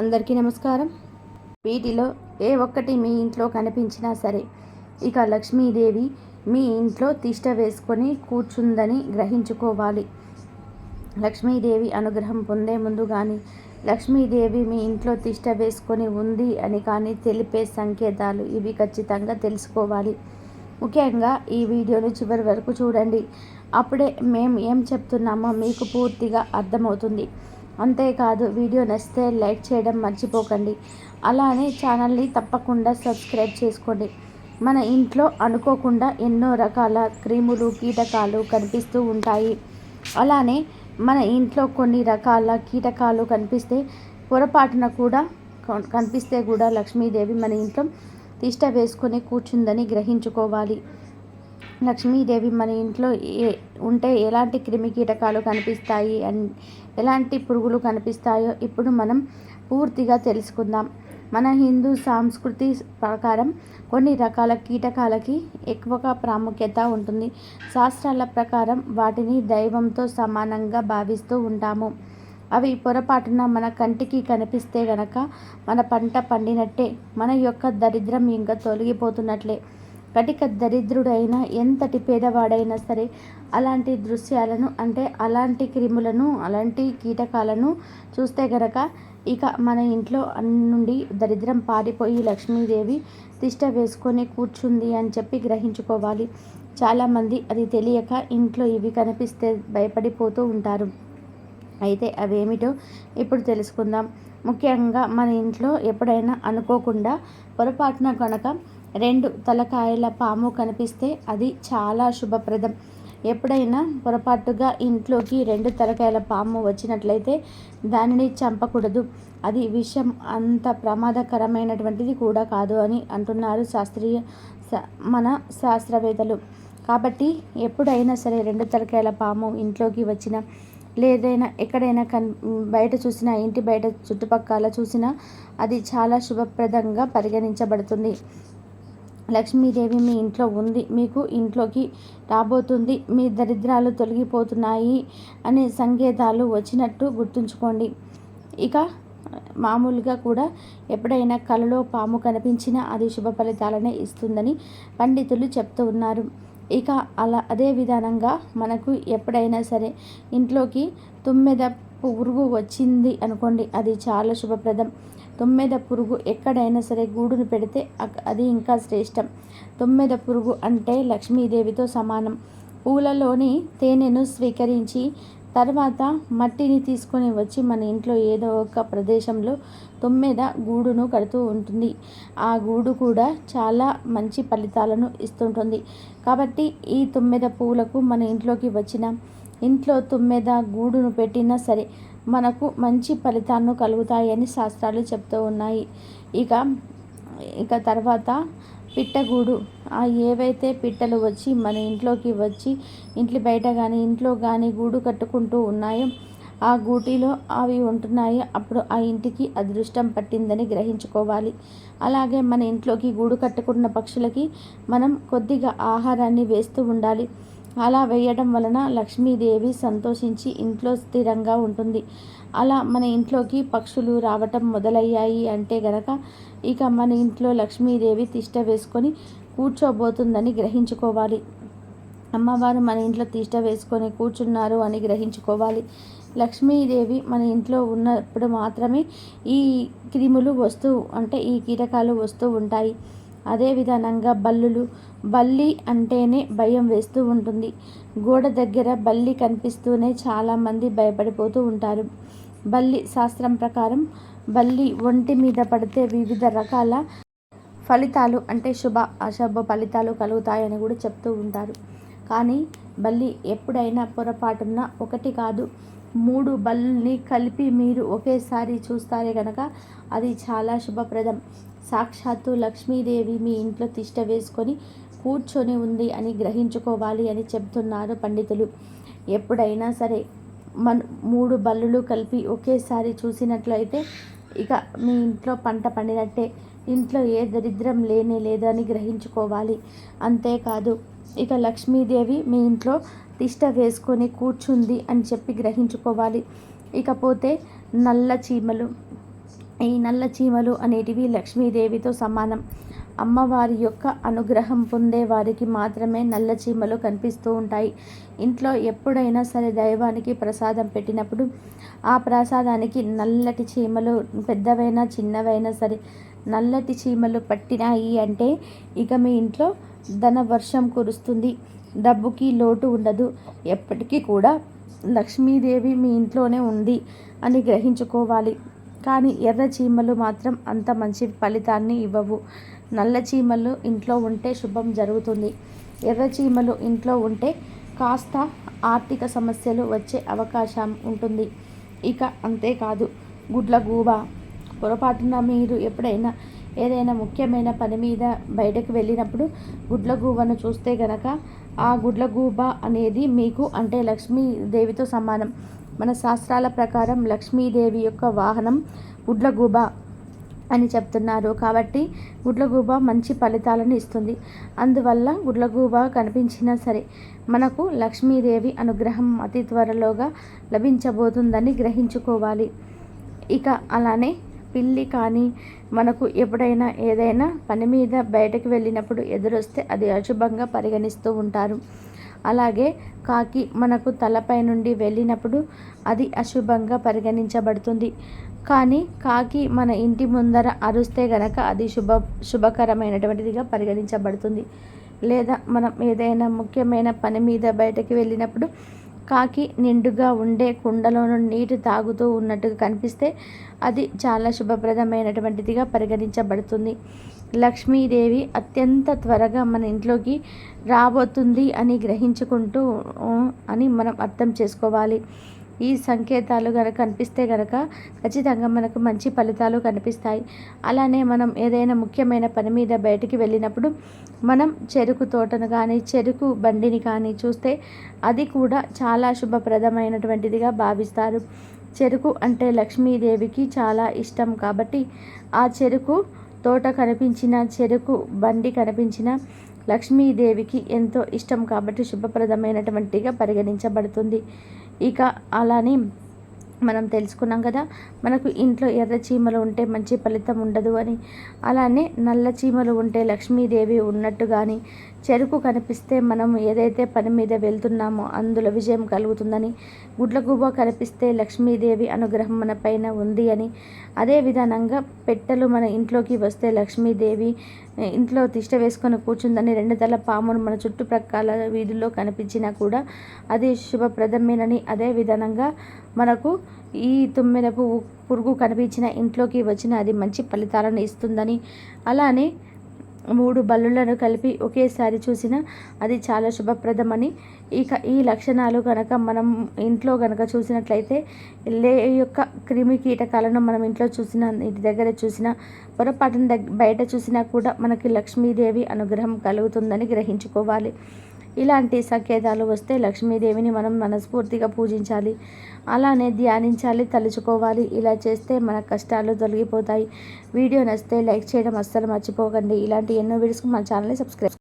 అందరికీ నమస్కారం. వీటిలో ఏ ఒక్కటి మీ ఇంట్లో కనిపించినా సరే ఇక లక్ష్మీదేవి మీ ఇంట్లో తిష్ట వేసుకొని కూర్చుందని గ్రహించుకోవాలి. లక్ష్మీదేవి అనుగ్రహం పొందే ముందు కానీ లక్ష్మీదేవి మీ ఇంట్లో తిష్ట వేసుకొని ఉంది అని కానీ తెలిపే సంకేతాలు ఇవి ఖచ్చితంగా తెలుసుకోవాలి. ముఖ్యంగా ఈ వీడియోను చివరి వరకు చూడండి. అప్పుడే మేము ఏం చెప్తున్నామో మీకు పూర్తిగా అర్థమవుతుంది. అంతేకాదు వీడియో నచ్చితే లైక్ చేయడం మర్చిపోకండి. అలానే ఛానల్ని తప్పకుండా సబ్స్క్రైబ్ చేసుకోండి. మన ఇంట్లో అనుకోకుండా ఎన్నో రకాల క్రిములు కీటకాలు కనిపిస్తూ ఉంటాయి. అలానే మన ఇంట్లో కొన్ని రకాల కీటకాలు కనిపిస్తే పొరపాటున కూడా కనిపిస్తే కూడా లక్ష్మీదేవి మన ఇంట్లో తిష్ట వేసుకొని కూర్చుందని గ్రహించుకోవాలి. లక్ష్మీదేవి మన ఇంట్లో ఏ ఉంటే ఎలాంటి క్రిమి కీటకాలు కనిపిస్తాయి అండ్ ఎలాంటి పురుగులు కనిపిస్తాయో ఇప్పుడు మనం పూర్తిగా తెలుసుకుందాం. మన హిందూ సాంస్కృతి ప్రకారం కొన్ని రకాల కీటకాలకి ఎక్కువగా ప్రాముఖ్యత ఉంటుంది. శాస్త్రాల ప్రకారం వాటిని దైవంతో సమానంగా భావిస్తూ ఉంటాము. అవి పొరపాటున మన కంటికి కనిపిస్తే గనక మన పంట పండినట్టే మన యొక్క దరిద్రం ఇంకా తొలగిపోతున్నట్లే. కటిక దరిద్రుడైన ఎంతటి పేదవాడైనా సరే అలాంటి దృశ్యాలను అంటే అలాంటి క్రిములను అలాంటి కీటకాలను చూస్తే గనక ఇక మన ఇంట్లో నుండి దరిద్రం పారిపోయి లక్ష్మీదేవి తిష్ట వేసుకొని కూర్చుంది అని చెప్పి గ్రహించుకోవాలి. చాలామంది అది తెలియక ఇంట్లో ఇవి కనిపిస్తే భయపడిపోతూ ఉంటారు. అయితే అవేమిటో ఇప్పుడు తెలుసుకుందాం. ముఖ్యంగా మన ఇంట్లో ఎప్పుడైనా అనుకోకుండా పొరపాటున కనుక రెండు తలకాయల పాము కనిపిస్తే అది చాలా శుభప్రదం. ఎప్పుడైనా పొరపాటుగా ఇంట్లోకి రెండు తలకాయల పాము వచ్చినట్లయితే దానిని చంపకూడదు. అది విషం అంత ప్రమాదకరమైనటువంటిది కూడా కాదు అని అంటున్నారు శాస్త్రీయ మన శాస్త్రవేత్తలు. కాబట్టి ఎప్పుడైనా సరే రెండు తలకాయల పాము ఇంట్లోకి వచ్చిన లేదైనా ఎక్కడైనా కన్ బయట చూసినా ఇంటి బయట చుట్టుపక్కల చూసినా అది చాలా శుభప్రదంగా పరిగణించబడుతుంది. లక్ష్మీదేవి మీ ఇంట్లో ఉంది మీకు ఇంట్లోకి రాబోతుంది మీ దరిద్రాలు తొలగిపోతున్నాయి అనే సంకేతాలు వచ్చినట్టు గుర్తుంచుకోండి. ఇక మామూలుగా కూడా ఎప్పుడైనా కలలో పాము కనిపించినా అది శుభ ఫలితాలనే ఇస్తుందని పండితులు చెప్తూ ఉన్నారు. ఇక అలా అదే విధానంగా మనకు ఎప్పుడైనా సరే ఇంట్లోకి తుమ్మెద పురుగు వచ్చింది అనుకోండి అది చాలా శుభప్రదం. తొమ్మిద పురుగు ఎక్కడైనా సరే గూడును పెడితే అది ఇంకా శ్రేష్టం. తొమ్మిద పురుగు అంటే లక్ష్మీదేవితో సమానం. పూలలోని తేనెను స్వీకరించి తర్వాత మట్టిని తీసుకొని వచ్చి మన ఇంట్లో ఏదో ఒక ప్రదేశంలో తొమ్మిద గూడును కడుతూ ఉంటుంది. ఆ గూడు కూడా చాలా మంచి ఫలితాలను ఇస్తుంటుంది. కాబట్టి ఈ తొమ్మిద పూలకు మన ఇంట్లోకి వచ్చిన ఇంట్లో తొమ్మిద గూడును పెట్టినా సరే మనకు మంచి ఫలితాలను కలుగుతాయని శాస్త్రాలు చెప్తూ ఉన్నాయి. ఇక ఇక తర్వాత పిట్టగూడు. ఆ ఏవైతే పిట్టలు వచ్చి మన ఇంట్లోకి వచ్చి ఇంట్లో బయట కానీ ఇంట్లో కానీ గూడు కట్టుకుంటూ ఉన్నాయో ఆ గూటిలో అవి ఉంటున్నాయి. అప్పుడు ఆ ఇంటికి అదృష్టం పట్టిందని గ్రహించుకోవాలి. అలాగే మన ఇంట్లోకి గూడు కట్టుకున్న పక్షులకి మనం కొద్దిగా ఆహారాన్ని వేస్తూ ఉండాలి. అలా వేయడం వలన లక్ష్మీదేవి సంతోషించి ఇంట్లో స్థిరంగా ఉంటుంది. అలా మన ఇంట్లోకి పక్షులు రావటం మొదలయ్యాయి అంటే గనక ఇక మన ఇంట్లో లక్ష్మీదేవి తిష్ట వేసుకొని కూర్చోబోతుందని గ్రహించుకోవాలి. అమ్మవారు మన ఇంట్లో తిష్ట వేసుకొని కూర్చున్నారు అని గ్రహించుకోవాలి. లక్ష్మీదేవి మన ఇంట్లో ఉన్నప్పుడు మాత్రమే ఈ క్రిములు వస్తూ అంటే ఈ కీటకాలు వస్తూ ఉంటాయి. అదే విధానంగా బల్లులు బల్లి అంటేనే భయం వేస్తూ ఉంటుంది. గోడ దగ్గర బల్లి కనిపిస్తూనే చాలామంది భయపడిపోతూ ఉంటారు. బల్లి శాస్త్రం ప్రకారం బల్లి ఒంటి మీద పడితే వివిధ రకాల ఫలితాలు అంటే శుభ అశుభ ఫలితాలు కలుగుతాయని కూడా చెప్తూ ఉంటారు. కానీ బల్లి ఎప్పుడైనా పొరపాటున ఒకటి కాదు మూడు బల్లుని కలిపి మీరు ఒకేసారి చూస్తారే కనుక అది చాలా శుభప్రదం. సాక్షాత్తు లక్ష్మీదేవి మీ ఇంట్లో తిష్ట వేసుకొని కూర్చొని ఉంది అని గ్రహించుకోవాలి అని చెప్తున్నారు పండితులు. ఎప్పుడైనా సరే మన మూడు బల్లులు కలిపి ఒకేసారి చూసినట్లయితే ఇక మీ ఇంట్లో పంట పండినట్టే. ఇంట్లో ఏ దరిద్రం లేనే లేదని గ్రహించుకోవాలి. అంతేకాదు ఇక లక్ష్మీదేవి మీ ఇంట్లో తిష్ట వేసుకొని కూర్చుంది అని చెప్పి గ్రహించుకోవాలి. ఇకపోతే నల్ల చీమలు ఈ నల్ల చీమలు అనేటివి లక్ష్మీదేవితో సమానం. అమ్మవారి యొక్క అనుగ్రహం పొందే వారికి మాత్రమే నల్ల చీమలు కనిపిస్తూ ఉంటాయి. ఇంట్లో ఎప్పుడైనా సరే దైవానికి ప్రసాదం పెట్టినప్పుడు ఆ ప్రసాదానికి నల్లటి చీమలు పెద్దవైనా చిన్నవైనా సరే నల్లటి చీమలు పట్టినాయి అంటే ఇక మీ ఇంట్లో ధన వర్షం కురుస్తుంది. డబ్బుకి లోటు ఉండదు. ఎప్పటికీ కూడా లక్ష్మీదేవి మీ ఇంట్లోనే ఉంది అని గ్రహించుకోవాలి. కానీ ఎర్ర చీమలు మాత్రం అంత మంచి ఫలితాన్ని ఇవ్వవు. నల్ల చీమలు ఇంట్లో ఉంటే శుభం జరుగుతుంది. ఎర్ర చీమలు ఇంట్లో ఉంటే కాస్త ఆర్థిక సమస్యలు వచ్చే అవకాశం ఉంటుంది. ఇక అంతేకాదు గుడ్ల గూబ. పొరపాటున మీరు ఎప్పుడైనా ఏదైనా ముఖ్యమైన పని మీద బయటకు వెళ్ళినప్పుడు గుడ్లగూబను చూస్తే గనక ఆ గుడ్లగూబ అనేది మీకు అంటే లక్ష్మీదేవితో సమానం. మన శాస్త్రాల ప్రకారం లక్ష్మీదేవి యొక్క వాహనం గుడ్లగూబ అని చెప్తున్నారు. కాబట్టి గుడ్లగూబ మంచి ఫలితాలను ఇస్తుంది. అందువల్ల గుడ్లగూబ కనిపించినా సరే మనకు లక్ష్మీదేవి అనుగ్రహం అతి త్వరలోగా లభించబోతుందని గ్రహించుకోవాలి. ఇక అలానే పిల్లి కానీ మనకు ఎప్పుడైనా ఏదైనా పని మీద బయటకు వెళ్ళినప్పుడు ఎదురొస్తే అది అశుభంగా పరిగణిస్తూ ఉంటారు. అలాగే కాకి మనకు తలపై నుండి వెళ్ళినప్పుడు అది అశుభంగా పరిగణించబడుతుంది. కానీ కాకి మన ఇంటి ముందర అరుస్తే గనక అది శుభ శుభకరమైనటువంటిదిగా పరిగణించబడుతుంది. లేదా మనం ఏదైనా ముఖ్యమైన పని మీద బయటకు వెళ్ళినప్పుడు కాకి నిండుగా ఉండే కుండలోనూ నీటి తాగుతూ ఉన్నట్టుగా కనిపిస్తే అది చాలా శుభప్రదమైనటువంటిదిగా పరిగణించబడుతుంది. లక్ష్మీదేవి అత్యంత త్వరగా మన ఇంట్లోకి రాబోతుంది అని గ్రహించుకుంటూ అని మనం అర్థం చేసుకోవాలి. ఈ సంకేతాలు కనుక కనిపిస్తే కనుక ఖచ్చితంగా మనకు మంచి ఫలితాలు కనిపిస్తాయి. అలానే మనం ఏదైనా ముఖ్యమైన పని మీద బయటికి వెళ్ళినప్పుడు మనం చెరుకు తోటను కానీ చెరుకు బండిని కానీ చూస్తే అది కూడా చాలా శుభప్రదమైనటువంటిదిగా భావిస్తారు. చెరుకు అంటే లక్ష్మీదేవికి చాలా ఇష్టం కాబట్టి ఆ చెరుకు తోట కనిపించిన చెరుకు బండి కనిపించిన లక్ష్మీదేవికి ఎంతో ఇష్టం కాబట్టి శుభప్రదమైనటువంటిగా పరిగణించబడుతుంది. ఇక అలానే మనం తెలుసుకున్నాం కదా మనకు ఇంట్లో ఎర్ర చీమలు ఉంటే మంచి ఫలితం ఉండదు అని. అలానే నల్ల చీమలు ఉంటే లక్ష్మీదేవి ఉన్నట్టు కానీ చెరుకు కనిపిస్తే మనం ఏదైతే పని మీద వెళ్తున్నామో అందులో విజయం కలుగుతుందని గుడ్లగూబ కనిపిస్తే లక్ష్మీదేవి అనుగ్రహం మన పైన ఉంది అని. అదే విధానంగా పెట్టెలు మన ఇంట్లోకి వస్తే లక్ష్మీదేవి ఇంట్లో తిష్ట వేసుకొని కూర్చుందని రెండు తల పామును మన చుట్టుప్రక్కల వీధుల్లో కనిపించినా కూడా అది శుభప్రదమేనని. అదే విధానంగా మనకు ఈ తుమ్మెద పువ్వు పురుగు కనిపించిన ఇంట్లోకి వచ్చిన అది మంచి ఫలితాలను ఇస్తుందని. అలానే మూడు బల్లులను కలిపి ఒకేసారి చూసినా అది చాలా శుభప్రదమని. ఇక ఈ లక్షణాలు కనుక మనం ఇంట్లో కనుక చూసినట్లయితే లే యొక్క క్రిమి కీటకాలను మనం ఇంట్లో చూసిన ఇంటి దగ్గర చూసిన పొరపాటున బయట చూసినా కూడా మనకి లక్ష్మీదేవి అనుగ్రహం కలుగుతుందని గ్రహించుకోవాలి. ఇలాంటి సంకేతాలు వస్తే లక్ష్మీదేవిని మనం మనస్ఫూర్తిగా పూజించాలి. అలానే ధ్యానించాలి తలుచుకోవాలి. ఇలా చేస్తే మన కష్టాలు తొలగిపోతాయి. వీడియో నచ్చితే లైక్ చేయడం అస్సలు మర్చిపోకండి. ఇలాంటి ఎన్నో వీడియోస్కి మన ఛానల్ని సబ్స్క్రైబ్